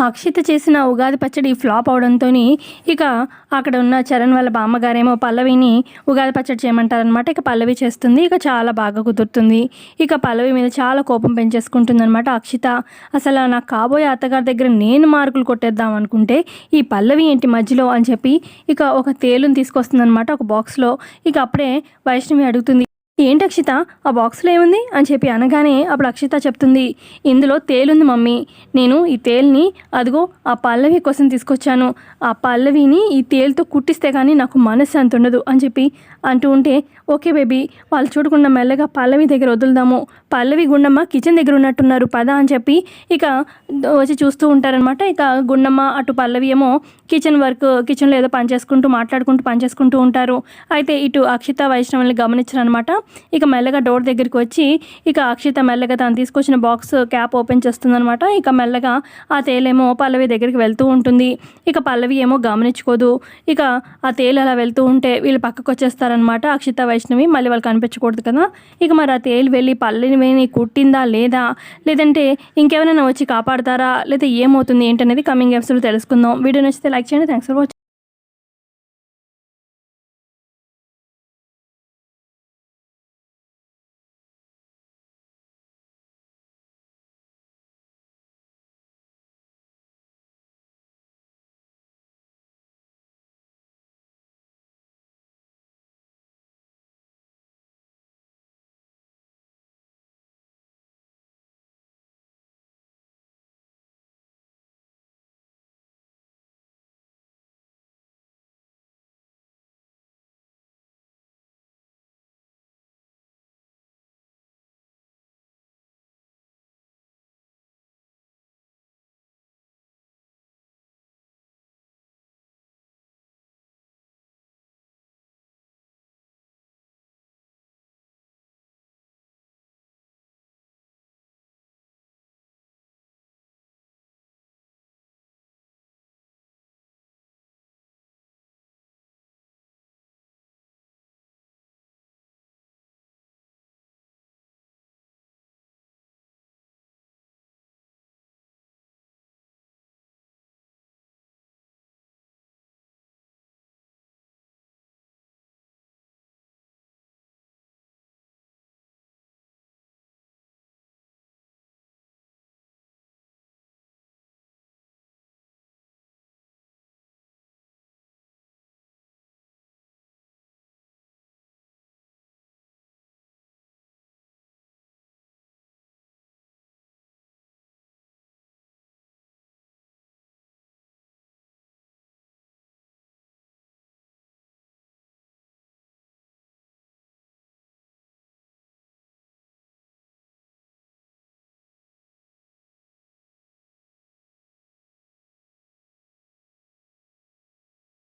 అక్షిత చేసిన ఉగాది పచ్చడి ఫ్లాప్ అవడంతో ఇక అక్కడ ఉన్న చరణ్ వాళ్ళ బామ్మగారేమో పల్లవిని ఉగాది పచ్చడి చేయమంటారనమాట ఇక పల్లవి చేస్తుంది. ఇక చాలా బాగా కుదురుతుంది. ఇక పల్లవి మీద చాలా కోపం పెంచేసుకుంటుంది అనమాట అక్షిత. అసలు నాకు కాబోయే అత్తగారి దగ్గర నేను మార్కులు కొట్టేద్దాం అనుకుంటే ఈ పల్లవి ఏంటి మధ్యలో అని చెప్పి ఇక ఒక తేలుని తీసుకొస్తుంది అనమాట ఒక బాక్స్లో ఇక అప్పుడే వైష్ణవి అడుగుతుంది ఏంటి అక్షిత? ఆ బాక్స్లో ఏముంది? అని చెప్పి అనగానే అప్పుడు అక్షిత చెప్తుంది ఇందులో తేలుంది మమ్మీ. నేను ఈ తేల్ని అదిగో ఆ పల్లవి కోసం తీసుకొచ్చాను. ఆ పల్లవిని ఈ తేలుతో కుట్టిస్తే కానీ నాకు మనస్సు అంత ఉండదు అని చెప్పి అంటూ ఉంటే ఓకే బేబీ వాళ్ళు చూడకుండా మెల్లగా పల్లవి దగ్గర వదులుదాము. పల్లవి గుండమ్మ కిచెన్ దగ్గర ఉన్నట్టున్నారు. పద అని చెప్పి ఇక వచ్చి చూస్తూ ఉంటారనమాట ఇక గుండమ్మ అటు పల్లవి ఏమో కిచెన్ వర్క్ కిచెన్లో ఏదో పని చేసుకుంటూ మాట్లాడుకుంటూ పని చేసుకుంటూ ఉంటారు. అయితే ఇటు అక్షిత వైష్ణవుల్ని గమనించారనమాట ఇక మెల్లగా డోర్ దగ్గరికి వచ్చి ఇక అక్షిత మెల్లగా తను తీసుకొచ్చిన బాక్స్ క్యాప్ ఓపెన్ చేస్తుందనమాట ఇక మెల్లగా ఆ తేలేమో పల్లవి దగ్గరికి వెళ్తూ ఉంటుంది. ఇక పల్లవి ఏమో గమనించుకోదు. ఇక ఆ తేలు అలా వెళ్తూ ఉంటే వీళ్ళు పక్కకు వచ్చేస్తారనమాట అక్షిత వైష్ణవి. మళ్ళీ వాళ్ళు కనిపించకూడదు కదా. ఇక మరి ఆ తేలు వెళ్ళి పల్లవిని కుట్టిందా లేదా? లేదంటే ఇంకెవరైనా వచ్చి కాపాడతారా? లేదా ఏమవుతుంది ఏంటనేది కమింగ్ ఎపిసోడ్ తెలుసుకుందాం. వీడియో నచ్చితే లైక్ చేయండి. Thanks for watching